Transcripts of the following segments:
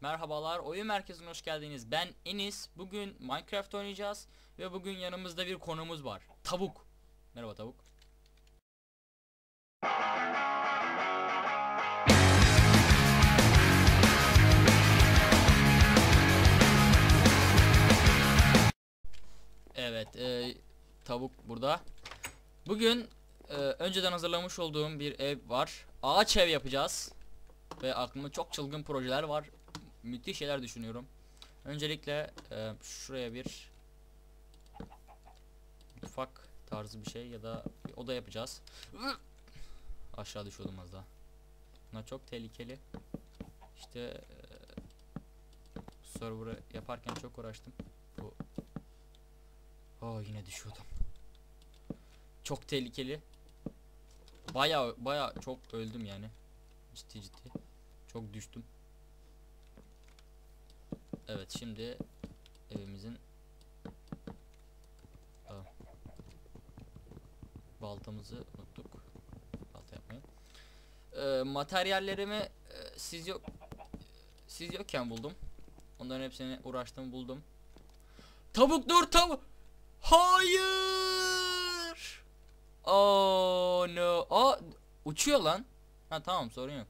Merhabalar, oyun merkezine hoş geldiniz. Ben Enis. Bugün Minecraft oynayacağız ve bugün yanımızda bir konumuz var. Tavuk. Merhaba tavuk. Evet, e, tavuk burada. Bugün e, önceden hazırlamış olduğum bir ev var. Ağaç ev yapacağız. Ve aklımda çok çılgın projeler var. Müthiş şeyler düşünüyorum. Öncelikle e, şuraya bir mutfak tarzı bir şey ya da bir oda yapacağız. Aşağı düşüyordum az daha. Bunlar çok tehlikeli. İşte e, server'ı yaparken çok uğraştım. Bu Oh yine düşüyordum. Çok tehlikeli. Baya baya çok öldüm yani. Ciddi ciddi. Çok düştüm. Evet şimdi evimizin baltamızı unuttuk. Balta yapmayı. Ee, materyallerimi e, siz yok siz yokken buldum. Onların hepsini uğraştım buldum. Tavuk dur tavuk. Hayır. Oh no. Aa, uçuyor lan. Ha tamam sorun yok.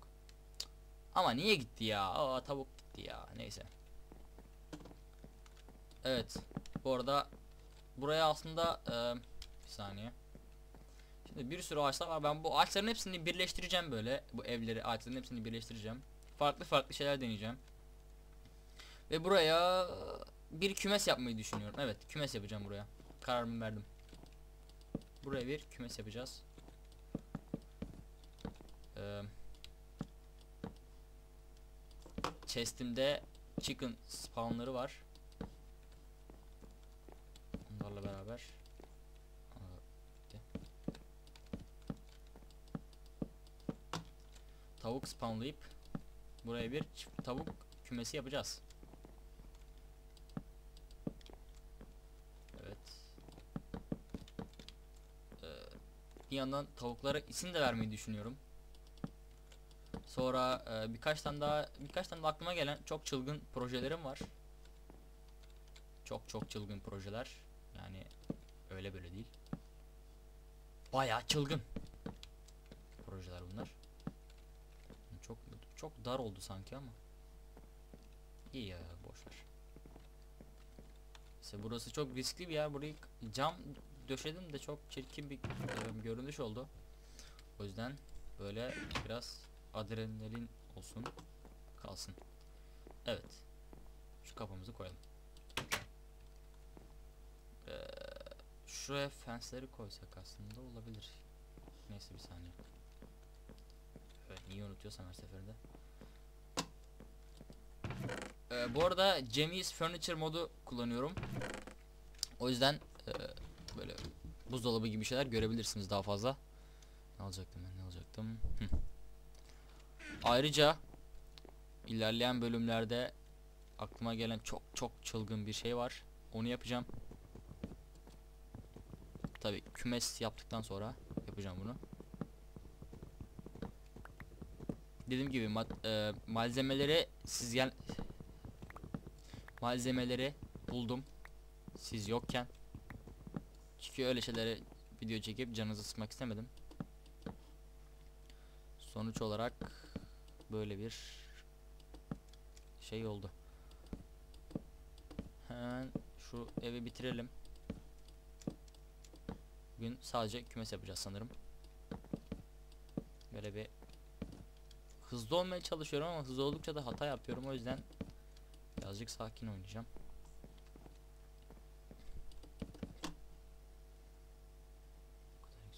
Ama niye gitti ya? Aa tavuk gitti ya. Neyse. Evet. Bu arada buraya aslında e, bir saniye. Şimdi bir sürü ağaçlar var. Ben bu ağaçların hepsini birleştireceğim böyle. Bu evleri ağaçların hepsini birleştireceğim. Farklı farklı şeyler deneyeceğim. Ve buraya bir kümes yapmayı düşünüyorum. Evet, kümes yapacağım buraya. Kararımı verdim. Buraya bir kümes yapacağız. Ee, chest'imde chicken spawnları var. Onlarla beraber. Tavuk spawnlayıp buraya bir çift tavuk kümesi yapacağız. Evet. Ee, bir yandan tavuklara isim de vermeyi düşünüyorum. Sonra e, birkaç tane daha birkaç tane de aklıma gelen çok çılgın projelerim var. Çok çok çılgın projeler. Yani öyle böyle değil. Bayağı çılgın projeler bunlar. Çok çok dar oldu sanki ama. İyi ya boş ver. İşte burası çok riskli bir yer. Burayı cam döşedim de çok çirkin bir e, görünüş oldu. O yüzden böyle biraz adrenalin olsun kalsın. Evet. Şu kapımızı koyalım. Şuraya fensleri koysak aslında olabilir. Neyse bir saniye. Evet niye unutuyorsam her seferinde. Ee, bu arada Jamie's Furniture modu kullanıyorum. O yüzden e, böyle buzdolabı gibi şeyler görebilirsiniz daha fazla. Ne alacaktım ben ne alacaktım? Ayrıca ilerleyen bölümlerde aklıma gelen çok çok çılgın bir şey var. Onu yapacağım. Tabi kümes yaptıktan sonra yapacağım bunu. Dediğim gibi ma e, malzemeleri siz gel malzemeleri buldum. Siz yokken. Çünkü öyle şeylere video çekip canınızı sıkmak istemedim. Sonuç olarak böyle bir şey oldu. Hemen şu evi bitirelim. Bugün sadece kümes yapacağız sanırım. Böyle bir hızlı olmaya çalışıyorum ama hızlı oldukça da hata yapıyorum. O yüzden birazcık sakin oynayacağım.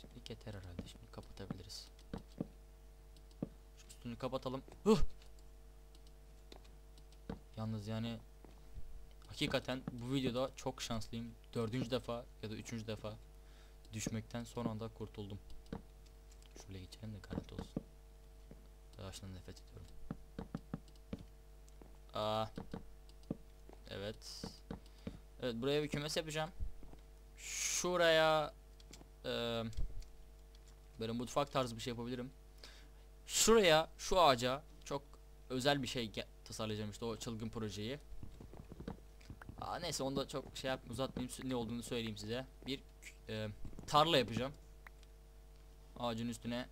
Bu yeter herhalde. Şimdi kapatabiliriz. Şu üstünü kapatalım. Huh! Yalnız yani hakikaten bu videoda çok şanslıyım. Dördüncü defa ya da üçüncü defa düşmekten son anda kurtuldum. Şöyle geçelim de garanti olsun. Yavaştan nefret ediyorum. Aa. Evet. Evet buraya bir kümes yapacağım. Şuraya e, böyle mutfak tarzı bir şey yapabilirim. Şuraya şu ağaca çok özel bir şey tasarlayacağım işte o çılgın projeyi. Aa, neyse onu da çok şey yap uzatmayayım ne olduğunu söyleyeyim size. Bir e, tarla yapacağım. Ağacın üstüne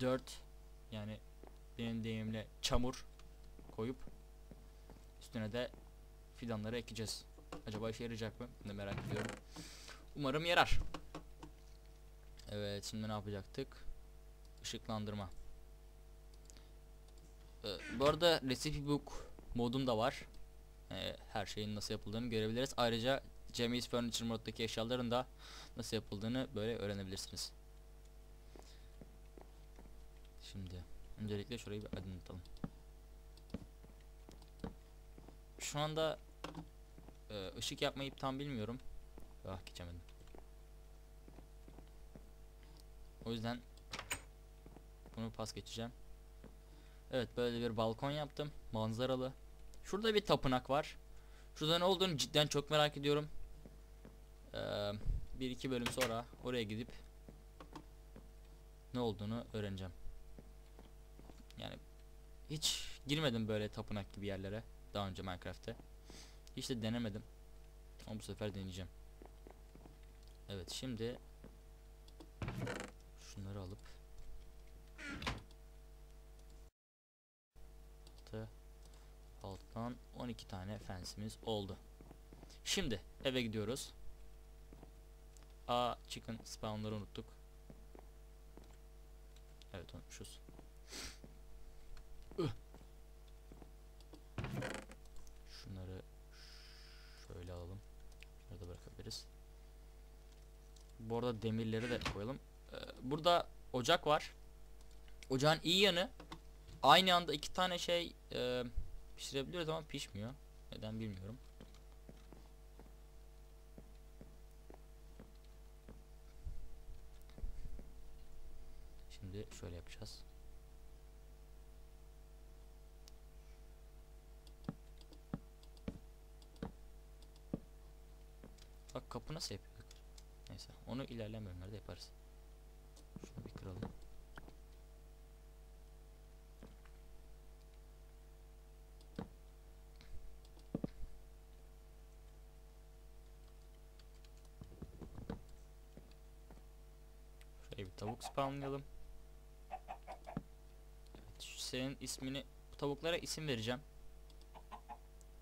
4 yani benim deyimle çamur koyup üstüne de fidanları ekeceğiz. Acaba işe yarayacak mı? De merak ediyorum. Umarım yarar. Evet şimdi ne yapacaktık? Işıklandırma. Ee, bu arada recipe book modum da var. Ee, her şeyin nasıl yapıldığını görebiliriz. Ayrıca Jamie's Furniture moddaki eşyaların da nasıl yapıldığını böyle öğrenebilirsiniz. Şimdi öncelikle şurayı bir aydınlatalım. Şu anda e, ışık yapmayı tam bilmiyorum. Ah geçemedim. O yüzden bunu pas geçeceğim. Evet böyle bir balkon yaptım. Manzaralı. Şurada bir tapınak var. Şurada ne olduğunu cidden çok merak ediyorum. Ee, bir iki bölüm sonra oraya gidip ne olduğunu öğreneceğim. Yani hiç girmedim böyle tapınak gibi yerlere daha önce Minecraft'te. Hiç de denemedim. Ama bu sefer deneyeceğim. Evet şimdi şunları alıp altı alttan 12 tane fensimiz oldu. Şimdi eve gidiyoruz. A chicken spawnları unuttuk. Evet unutmuşuz. Şunları şöyle alalım. Şunları da bırakabiliriz. Bu arada demirleri de koyalım. Ee, burada ocak var. Ocağın iyi yanı aynı anda iki tane şey e, pişirebiliyoruz ama pişmiyor. Neden bilmiyorum. Şimdi şöyle yapacağız. Bak kapı nasıl yapıyorduk? Neyse onu ilerleyen bölümlerde yaparız. Şunu bir kıralım. Şöyle bir tavuk spawnlayalım. Senin ismini bu tavuklara isim vereceğim.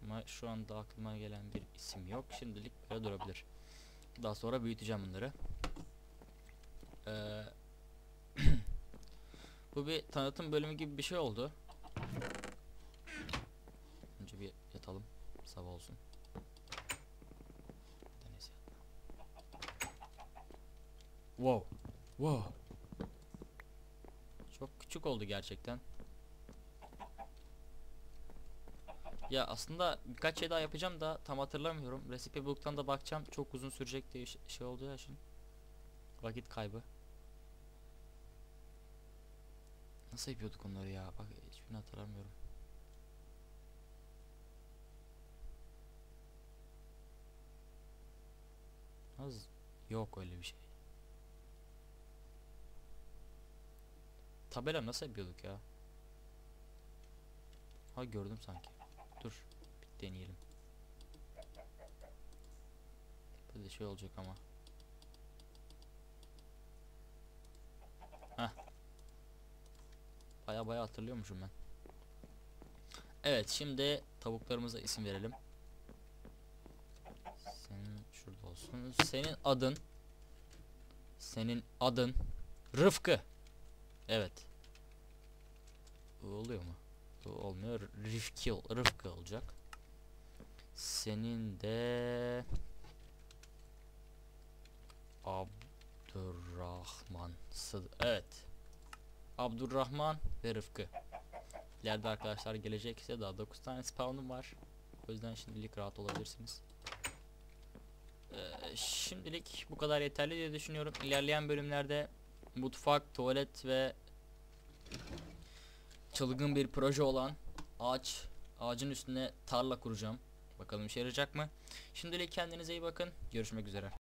Ama şu anda aklıma gelen bir isim yok. Şimdilik böyle durabilir. Daha sonra büyüteceğim bunları. Ee, bu bir tanıtım bölümü gibi bir şey oldu. Önce bir yatalım. Sabah olsun. Wow. Wow. Çok küçük oldu gerçekten. Ya aslında birkaç şey daha yapacağım da tam hatırlamıyorum. Recipe book'tan da bakacağım. Çok uzun sürecek diye şey oldu ya şimdi. Vakit kaybı. Nasıl yapıyorduk onları ya? Bak hiçbirini hatırlamıyorum. Az yok öyle bir şey. Tabela nasıl yapıyorduk ya? Ha gördüm sanki. Deneyelim. Böyle şey olacak ama. Heh. Baya baya hatırlıyormuşum ben. Evet şimdi tavuklarımıza isim verelim. Senin şurada olsun. Senin adın senin adın Rıfkı. Evet. Oluyor mu? Olmuyor. Rıfkı, Rıfkı olacak. Senin de Abdurrahman. Evet. Abdurrahman ve Rıfkı. İleride arkadaşlar gelecek ise daha 9 tane spawn'um var. O yüzden şimdilik rahat olabilirsiniz. Ee, şimdilik bu kadar yeterli diye düşünüyorum. İlerleyen bölümlerde mutfak, tuvalet ve çılgın bir proje olan ağaç ağacın üstüne tarla kuracağım. Bakalım işe yarayacak mı? Şimdilik kendinize iyi bakın. Görüşmek üzere.